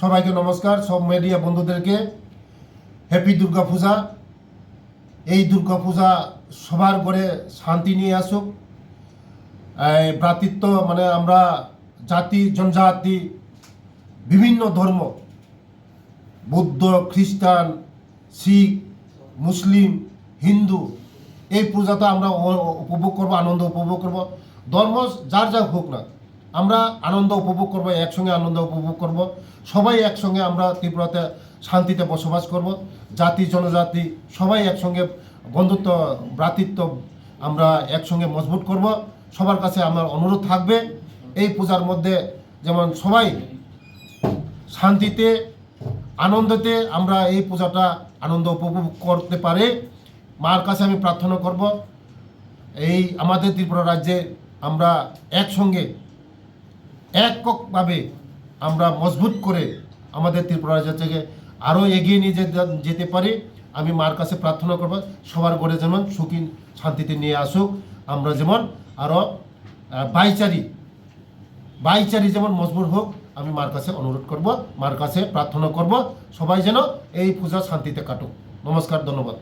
সবাইকে নমস্কার। সব মিডিয়া বন্ধুদেরকে হ্যাপি দুর্গা পূজা এই দুর্গা পূজা সবার ঘরে শান্তি নিয়ে আসুক। এই ভ্রাতৃত্ব মানে আমরা জাতি, জনজাতি, বিভিন্ন ধর্ম, বৌদ্ধ, খ্রিস্টান, শিখ, মুসলিম, হিন্দু, এই পূজাটা আমরা উপভোগ করব, আনন্দ উপভোগ করব। ধর্ম যার যা হোক না। আমরা আনন্দ উপভোগ করব, একসঙ্গে আনন্দ উপভোগ করব। সবাই একসঙ্গে আমরা ত্রিপুরাতে শান্তিতে বসবাস করব। জাতি, জনজাতি, সবাই একসঙ্গে বন্ধুত্ব, ভ্রাতৃত্ব আমরা একসঙ্গে মজবুত করব। সবার কাছে আমার অনুরোধ থাকবে, এই পূজার মধ্যে যেমন সবাই শান্তিতে, আনন্দতে আমরা এই পূজাটা আনন্দ উপভোগ করতে পারে। মার কাছে আমি প্রার্থনা করব, এই আমাদের ত্রিপুরা রাজ্যে আমরা একসঙ্গে এককভাবে আমরা মজবুত করে আমাদের ত্রিপুরা রাজ্য থেকে আরও এগিয়ে নিয়ে যেতে- পারি। আমি মার কাছে প্রার্থনা করব, সবার ঘরে যেমন সুখী শান্তিতে নিয়ে আসুক। আমরা যেমন আরও বাইচারি বাইচারি যেমন মজবুর হোক, আমি মার কাছে অনুরোধ করব, মার কাছে প্রার্থনা করব, সবাই যেন এই পূজা শান্তিতে কাটুক। নমস্কার, ধন্যবাদ।